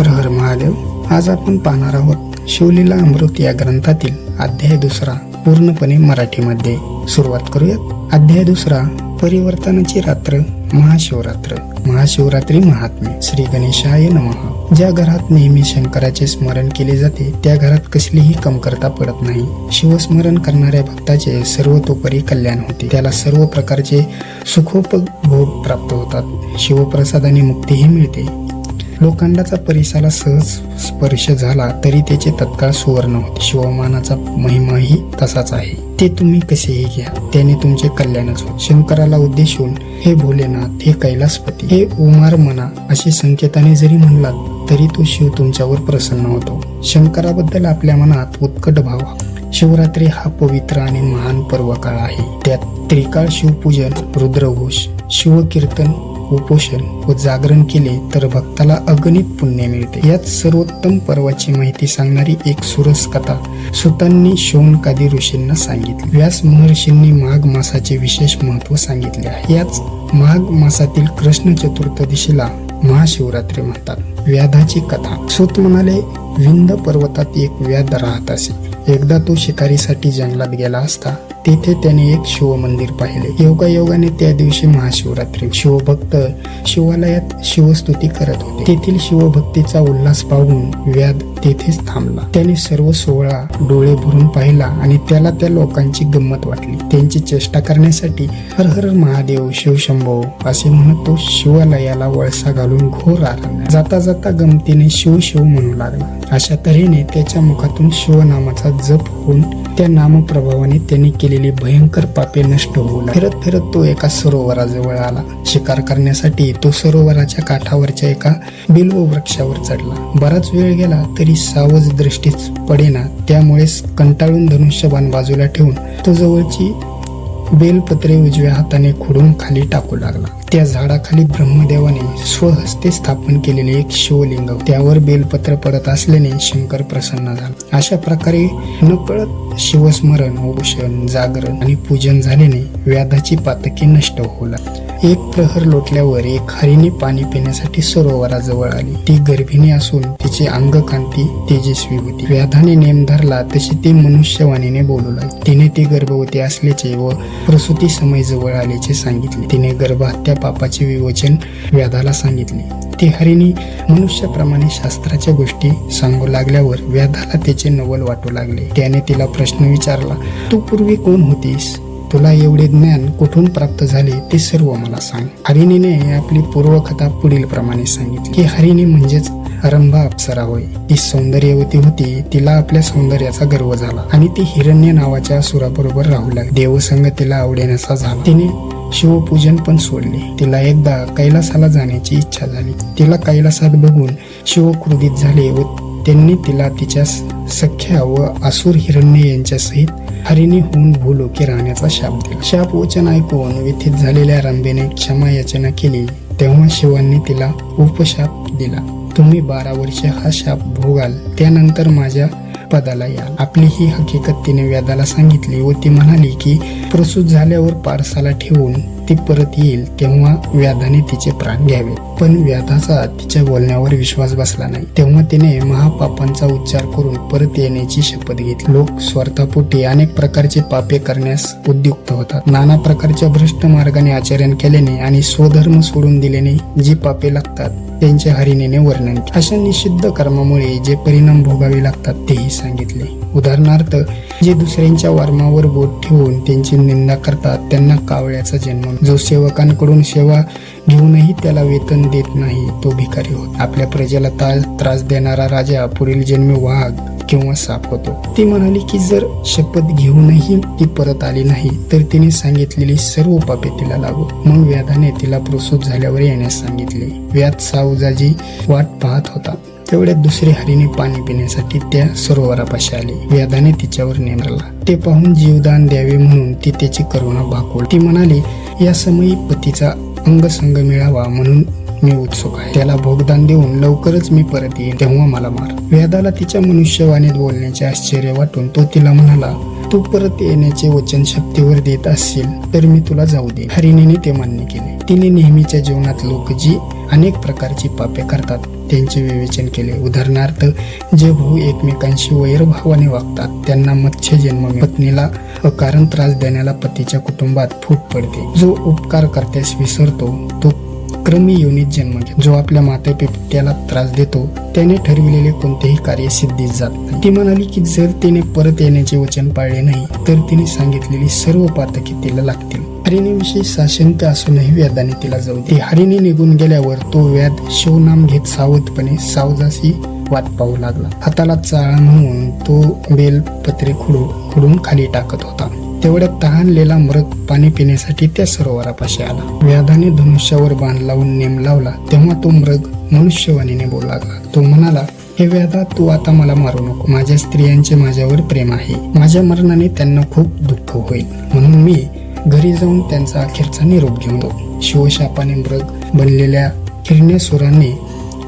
हर हर महादेव आज आपण पाहणार आहोत शिवलीला अमृत या ग्रंथातील अध्याय दुसरा पूर्णपणे मराठीमध्ये. सुरुवात करूयात. अध्याय दुसरा परिवर्तनाची रात्र महाशिवरात्र. महाशिवरात्री महात्मे श्री गणेशाय नमः. ज्या घरात नेहमी शंकराचे स्मरण केले जाते त्या घरात कसलीही कमतरता पडत नाही. शिवस्मरण करणाऱ्या भक्ताचे सर्वतोपरी कल्याण होते. त्याला सर्व प्रकारचे सुखोपभोग प्राप्त होतात. शिवप्रसादाने मुक्तीही मिळते. लोखंडाचा परिसाला सहज स्पर्श झाला तरी त्याचे तत्काळ सुवर्ण होते. शिवमानाचा महिमाही तसाच आहे. ते तुम्ही कसेही घ्या त्याने तुमचे कल्याणच होत शंकराला उद्देशून हे भोलेनाथ हे कैलासपती हे उमार मना अशी संकेताने जरी म्हणलात तरी तो शिव तुमच्यावर प्रसन्न होतो. शंकराबद्दल आपल्या मनात उत्कट भाव शिवरात्री हा पवित्र आणि महान पर्व काळ आहे. त्यात त्रिकाळ शिवपूजन रुद्रघोष शिवकीर्तन उपोषण व जागरण केले तर भक्ताला अगणित पुण्य मिळते. यात सर्वोत्तम पर्वाची माहिती सांगणारी एक सुरस कथा सुतांनी शौनकादी ऋषींना सांगितली. व्यास महर्षींनी माघ मासाचे विशेष महत्त्व सांगितले आहे. याच माघ मासातील कृष्ण चतुर्थदशीला महाशिवरात्री म्हणतात. व्याधाची कथा. सुत म्हणाले विंध पर्वतात एक व्याध राहत असे. एकदा तो शिकारीसाठी जंगलात गेला असता तेथे त्याने एक शिव मंदिर पाहिले. योगायोगाने त्या दिवशी महाशिवरात्री. शिवभक्त शिवालयात शिवस्तुती करत होते. तेथील शिवभक्तीचा उल्हास पाहून व्याध तेथेच थांबला. त्याने सर्व सोहळा डोळे भरून पाहिला आणि त्याला त्या लोकांची गंमत वाटली. त्यांची चेष्टा करण्यासाठी हर हर महादेव शिवशंभो असे म्हणत तो शिवालयाला वळसा घालून घोर आला जाता जाता गमतीने शिव शिव म्हणू लागला. अशा तऱ्हेने त्याच्या मुखातून शिवनामाचा जप होऊन त्या नामप्रभावाने त्यांनी केलेली भयंकर पापे नष्ट होऊ फिरत फिरत तो एका सरोवराजवळ आला. शिकार करण्यासाठी तो सरोवराच्या काठावरच्या एका बिल्व वृक्षावर चढला. बराच वेळ गेला तरी सावज दृष्टीच पडेना त्यामुळेच कंटाळून धनुष्यबाण बाजूला ठेवून तो जवळची बेलपत्रे उजव्या हाताने खुडून खाली टाकू लागला. त्या झाडाखाली ब्रह्मदेवाने स्वहस्ते स्थापन केलेले एक शिवलिंग. त्यावर बेलपत्र पडत असल्याने शंकर प्रसन्न झाला. अशा प्रकारे नकळत शिवस्मरण औषण जागरण आणि पूजन झाल्याने व्याधाची पातकी नष्ट होऊ लागली. एक प्रहर लोटल्यावर एक हरिणी पाणी पिण्यासाठी सरोवराजवळ आली. ती गर्भिणी असून तिची अंगकांती तेजस्वी होती. व्याधाने नेम धरला तशी ती मनुष्यवाणीने बोलू लागली. तिने ती गर्भवती असल्याचे व प्रसूती समय जवळ आल्याचे सांगितले. तिने गर्भहत्या पापाचे विवचन व्याधाला सांगितले. ती हरिणी मनुष्याप्रमाणे शास्त्राच्या गोष्टी सांगू लागल्यावर व्याधाला त्याचे नवल वाटू लागले. त्याने तिला प्रश्न विचारला तू पूर्वी कोण होतीस? तुला एवढे ज्ञान कुठून प्राप्त झाले ते सर्व मला सांग. हरिणीने आपली पूर्वकथा पुढील प्रमाणे सांगितली. की हरिणी म्हणजेच रंभा अप्सरा होय. ती सौंदर्यवती होती तिला आपल्या सौंदर्याचा गर्व झाला आणि ती हिरण्य नावाच्या असुराबरोबर राहू लागली. देवसंग तिला आवडेनासा झाला. तिने शिवपूजन पण सोडले. तिला एकदा कैलासाला जाण्याची इच्छा झाली. तिला कैलासात बघून शिव क्रोधित झाले व त्यांनी तिला तिच्या सख्या व असुर हिरण्य यांच्यासहित हरिणी होऊन भूलोकी राहण्याचा शाप दिला. शाप वचन ऐकून व्यथित झालेल्या रंभेने क्षमा याचना केली. तेव्हा शिवांनी तिला उपशाप दिला. तुम्ही बारा वर्षे हा शाप भोगाल. त्यानंतर माझ्या पदाला याल. आपली ही हकीकत तिने व्यादाला सांगितली व ती म्हणाली की प्रसूत झाल्यावर पारसाला ठेवून ती परत येईल तेव्हा व्याधाने तिचे प्राण घ्यावे. पण व्याधाचा तिच्या बोलण्यावर विश्वास बसला नाही. तेव्हा तिने महापापांचा उच्चार करून परत येण्याची शपथ घेतली. लोक स्वार्थापोटी अनेक प्रकारचे पापे करण्यास उद्युक्त होतात. नाना प्रकारच्या भ्रष्ट मार्गाने आचरण केल्याने आणि स्वधर्म सोडून दिल्याने जी पापे लागतात त्यांच्या हरिणीने वर्णन केले. अशा निषिद्ध कर्मामुळे जे परिणाम भोगावे लागतात तेही सांगितले. उदाहरणार्थ जे दुसऱ्यांच्या वर्मावर बोट ठेवून त्यांची निंदा करतात त्यांना कावळ्याचा जन्म जो सेवकांकडून सेवा घेऊनही त्याला वेतन देत नाही तो भिकारी होत. आपल्या प्रजेला त्रास देणारा राजा पुढील जन्मी वाघ किंवा साप होतो. ती म्हणाली की जर शपथ घेऊनही ती परत आली नाही तर तिने सांगितलेली सर्व पापे तिला लागू. मग व्याधाने तिला प्रसूत झाल्यावर येण्यास सांगितले व्याध साऊजाजी वाट पाहत होता. तेवढ्यात दुसरे हरीने पाणी पिण्यासाठी त्या सरोवरापाशी आली. व्याधाने तिच्यावर नेमरला ते पाहून जीवदान द्यावे म्हणून ती त्याची करुणा भाकवली ती म्हणाली या समयी पतीचा अंगसंग मिळावा म्हणून मी उत्सुक आहे. त्याला भोगदान देऊन लवकरच मी परत येईन. तेव्हा मला मार. वेदाला तिच्या मनुष्यवाणीत बोलण्याचे आश्चर्य वाटून तो तिला म्हणाला तू परत येण्याचे वचन शक्तीवर देत असशील तर मी तुला जाऊ दे हरिणीने ते मान्य केले. तिने नेहमीच्या जीवनात लोक जी अनेक प्रकारची पापे करतात त्यांचे विवेचन केले. उदाहरणार्थ जे भाऊ एकमेकांशी वैरभावाने वागतात त्यांना मत्स्य जन्म पत्नीला अकारण त्रास देण्याला पतीच्या कुटुंबात फूट पडते. जो उपकार करत्यास विसरतो तो क्रमी योनीत जन्म जो आपल्या माते पित्याला त्रास देतो त्याने ठरविलेले कोणतेही कार्य सिद्धीत जात नाही. ती म्हणाली की जर तिने परत येण्याचे वचन पाळले नाही तर तिने सांगितलेली सर्व पातकी तिला लागतील. हरिणीविषयी साशंक असूनही व्याधाने तिला जाऊ ती हरिणी निघून गेल्यावर तो व्याध शिवनाम घेत सावधपणे सावजाशी वाट पाहू लागला. हाताला चाळा म्हणून तो बेलपत्रे खुडू खुडून खाली टाकत होता. तेवढ्यात तहानलेला मृग पाणी पिण्यासाठी त्या सरोवरापाशी आला. व्याधाने धनुष्यावर बाण लावून नेम लावला तेव्हा तो मृग मनुष्यवाणीने बोलू लागला. तो म्हणाला हे व्याधा तू आता मला मारू नको. माझ्या स्त्रियांचे माझ्यावर प्रेम आहे. माझ्या मरणाने त्यांना खूप दुःख होईल. म्हणून मी घरी जाऊन त्यांचा अखेरचा निरोप घेऊन शिवशापाने मृग बनलेल्या किरण्यासुरांनी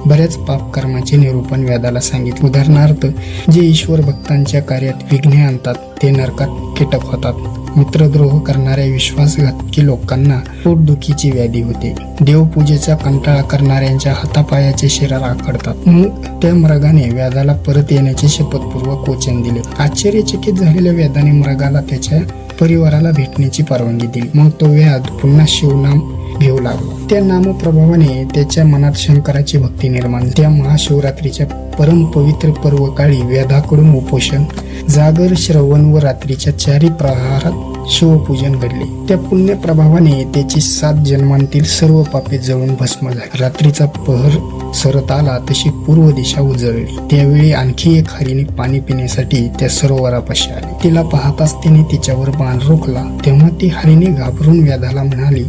बऱ्याच पापकर्माचे निरूपण वेदाला सांगितले. उदाहरणार्थ जे ईश्वर भक्तांच्या कार्यात विघ्ने आणतात ते नरकात कीटक होतात. मित्रद्रोह करणाऱ्या विश्वासघातकी लोकांना पोटदुखीची व्याधी होते. देवपूजेचा कंटाळा करणाऱ्यांच्या हातापायाचे शरीर आकडतात मग त्या मृगाने व्याधाला परत येण्याचे शपथपूर्वक वचन दिले. आश्चर्यचकित झालेल्या व्याधाने मृगाला त्याच्या परिवाराला भेटण्याची परवानगी दिली. मग तो व्याध पुन्हा शिवनाम घेऊ लागलो. त्या नामप्रभावाने त्याच्या मनात शंकराची भक्ती निर्माण त्या महाशिवरात्रीच्या परम पवित्र पर्व काळी व्याधाकडून उपोषण जागर श्रवण व रात्रीच्या चारी प्रहारात शिवपूजन घडले. त्या पुण्य प्रभावाने त्याची सात जन्मांतील सर्व पापे जळून भस्म झाली. रात्रीचा पहर सरत आला तशी पूर्व दिशा उजळली. त्यावेळी आणखी एक हरिणी पाणी पिण्यासाठी त्या सरोवरापाशी आली. तिला पाहताच तिने तिच्यावर बाण रोखला. तेव्हा ती हरिणी घाबरून व्याधाला म्हणाली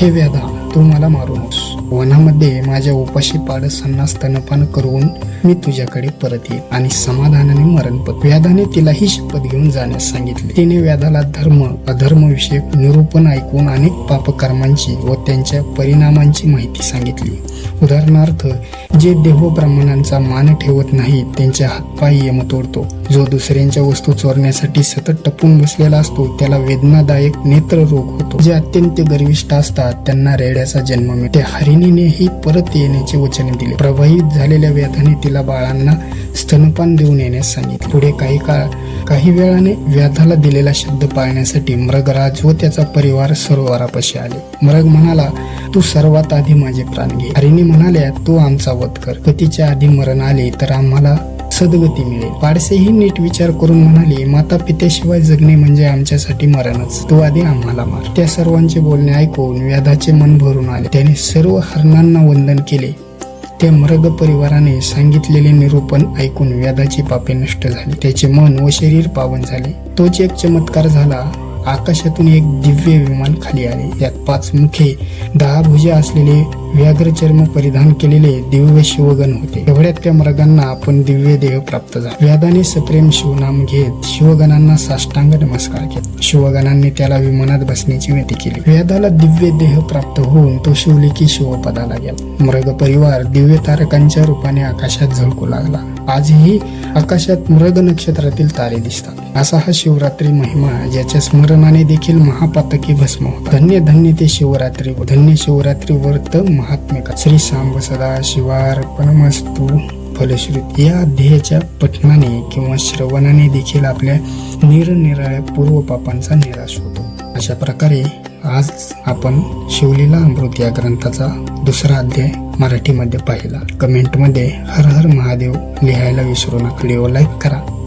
हे व्याधा तू मला मारू नकोस वनामध्ये माझ्या उपाशी पाडसांना स्तनपान करून मी तुझ्याकडे परत येईल आणि समाधानाने मरण पत व्याधाने तिला ही शपथ घेऊन जाण्यास सांगितले. तिने व्याधाला धर्म अधर्म विषयक निरूपण ऐकून अनेक पापकर्मांची व त्यांच्या परिणामांची माहिती सांगितली. उदाहरणार्थ जे देहो ब्राह्मणांचा मान ठेवत नाही त्यांच्या हातपाय यम तोडतो. जो दुसऱ्यांच्या वस्तू चोरण्यासाठी सतत टपून बसलेला असतो त्याला वेदनादायक नेत्र रोग होतो. जे अत्यंत गर्विष्ठ असतात त्यांना मुलाचा जन्म मिळते हरिणीनेही परत येण्याचे वचन दिले. प्रभावित झालेल्या व्याधाने तिला बाळांना स्तनपान देऊन येण्यास सांगितले. पुढे काही काळ काही वेळाने व्याधाला दिलेला शब्द पाळण्यासाठी मृगराज व त्याचा परिवार सरोवरापाशी आले. मृग म्हणाला तू सर्वात आधी माझे प्राण घे. हरिणी म्हणाल्या तू आमचा वध कर. पतीच्या आधी मरण आले तर आम्हाला सद्गती मिळेल. पाडसेही नीट विचार करून म्हणाले माता पित्याशिवाय जगणे म्हणजे आमच्यासाठी मरणच. तू आधी आम्हाला मार. त्या सर्वांचे बोलणे ऐकून व्याधाचे मन भरून आले. त्याने सर्व हरणांना वंदन केले. त्या मृग परिवाराने सांगितलेले निरूपण ऐकून व्याधाची पापे नष्ट झाली. त्याचे मन व शरीर पावन झाले. तोच एक चमत्कार झाला. आकाशातून एक दिव्य विमान खाली आले. यात पाच मुखे दहा भुजा असलेले व्याघ्र चर्म परिधान केलेले दिव्य शिवगण होते. एवढ्यात त्या मृगांना आपण दिव्य देह प्राप्त झाला. व्याधाने सप्रेम शिवनाम घेत शिवगणांना साष्टांग नमस्कार केला. शिवगणांनी त्याला विमानात बसण्याची विनंती केली. व्याधाला दिव्य देह प्राप्त होऊन तो शिवलिकी शिवपदाला गेला. मृग परिवार दिव्य तारकांच्या रूपाने आकाशात झळकू लागला. आजही आकाशात मृग नक्षत्रातील तारे दिसतात. असा हा शिवरात्री महिमा ज्याच्या स्मरणाने देखील महापातकी भस्म होतात. धन्य धन्य ते शिवरात्री धन्य शिवरात्री वर्त महात्म्य का श्री सांब सदा शिवार्पणमस्तू. फलश्रुती. या अध्यायाच्या पठणाने किंवा श्रवणाने देखील आपल्या निरनिराळ्या पूर्वपापांचा निराश होतो. अशा प्रकारे आज आपण शिवलीला अमृत या ग्रंथाचा दुसरा अध्याय मराठीमध्ये पाहिला. कमेंटमध्ये हर हर महादेव लिहायला विसरू नका. व्हिडिओ लाईक करा.